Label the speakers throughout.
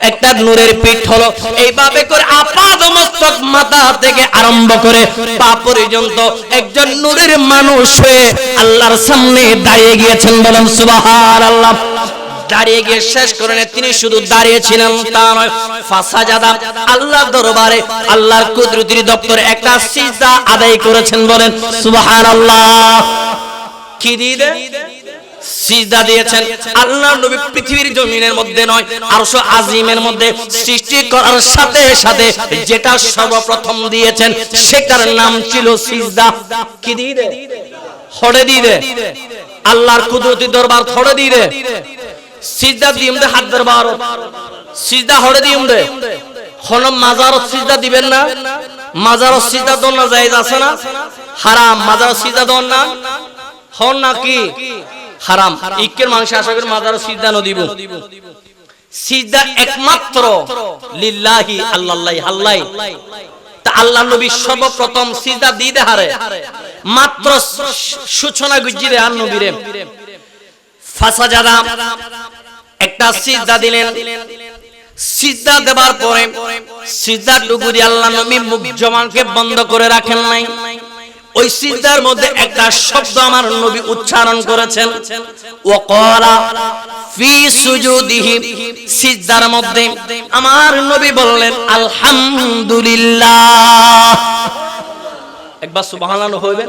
Speaker 1: একটা নূরের পিঠ হলো। এইভাবে করে আপাদ মস্তক মাথা থেকে আরম্ভ করে পা পর্যন্ত একজন নূরের মানুষ হয়ে আল্লাহর সামনে দাঁড়িয়ে গিয়েছেন বলেন সুবহানাল্লাহ। দাঁড়িয়ে গিয়ে শেষ করে নেয়, তিনি শুধু দাঁড়িয়ে ছিলেন তা নয় ফাসাজাদা আল্লাহ দরবারে আল্লাহর কুদরতির দপ্তরে একটা সিজদা আদায় করেছেন বলেন সুবহানাল্লাহ। কি দিয়ে দেয়? সিজদা দিয়েছেন। আল্লাহ নবী পৃথিবীর জমিনের মধ্যে নয়, আরশ আজিমের মধ্যে সৃষ্টি করার সাথে সাথে যেটা সর্বপ্রথম দিয়েছেন, সেটার নাম ছিল সিজদা। কি দিয়ে হড়ে দিয়ে আল্লাহর কুদরতি দরবার থড়ে দিয়ে সিজদা দিম দে হাত দরবার সিজদা হড়ে দিম দে। হন মাজার সিজদা দিবেন না। মাজার সিজদা দন না জায়েজ আছে না? হারাম মাজার সিজদা দন না? হন না কি? হারাম। ইকের মানুষ আশা করে মাজার সিজদা ন দিব সিজদা একমাত্র লিল্লাহি আল্লাহ। তা আল্লাহ নবী সর্বপ্রথম সিজদা দিতে হারে। মাত্র সূচনা গুজিরে আর নবীরে। ফাসাজাদা একটা সিজদা দিলেন। সিজদা দেবার পরে সিজদা টুকুরি আল্লাহ নবী মুখ জমানকে বন্ধ করে রাখেন নাই। ওই সিজদার মধ্যে একটা শব্দ আমার নবী উচ্চারণ করেছেন। ওয়াকালা ফি সুজুদিহি। সিজদার মধ্যে আমার নবী বললেন, আলহামদুলিল্লাহ। একবার সুবহানাল্লাহ হইবেন?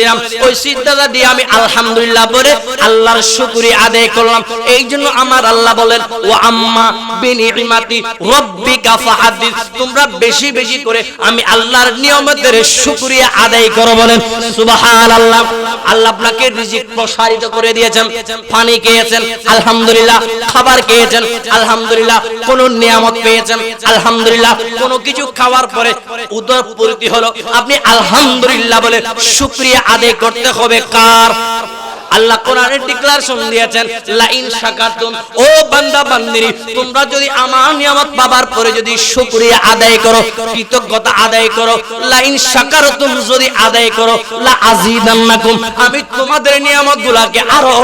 Speaker 1: দিলাম। ওই সিজদাটা দিয়ে আমি আলহামদুলিল্লাহ বলে আল্লাহর শুকরিয়া আদায় করলাম। এই জন্য আমার আল্লাহ বলেন ও আম্মা বিনিমাতি রব্বিকা ফাহাদিস। তোমরা বেশি বেশি করে আমি আল্লাহর নিয়মতের শুকরিয়া আদায় করো বলেন। সুবহানাল্লাহ। আল্লাহ আপনাকে রিজিক প্রসারিত করে দিয়েছেন, পানি খেয়েছেন, আলহামদুলিল্লাহ খাবার খেয়েছেন, আলহামদুলিল্লাহ কোন নিয়ামত পেয়েছেন, আলহামদুলিল্লাহ কোন কিছু খাওয়ার পরে উদর পূর্তি হলো। আপনি আলহামদুলিল্লাহ বলে শুকরিয়া আদায় করতে হবে কার? আল্লাহ কোরআনে ডিক্লারেশন দিয়েছেন, লাইন শাকারতুম ও বান্দা বান্দিনী তোমরা যদি আমার নিয়ামত পাবার পরে যদি শুকরিয়া আদায় করো, কৃতজ্ঞতা আদায় করো, লাইন শাকারতুম যদি আদায় করো, লা আজিদান্নাকুম আমি তোমাদের নিয়ামতগুলোকে আরও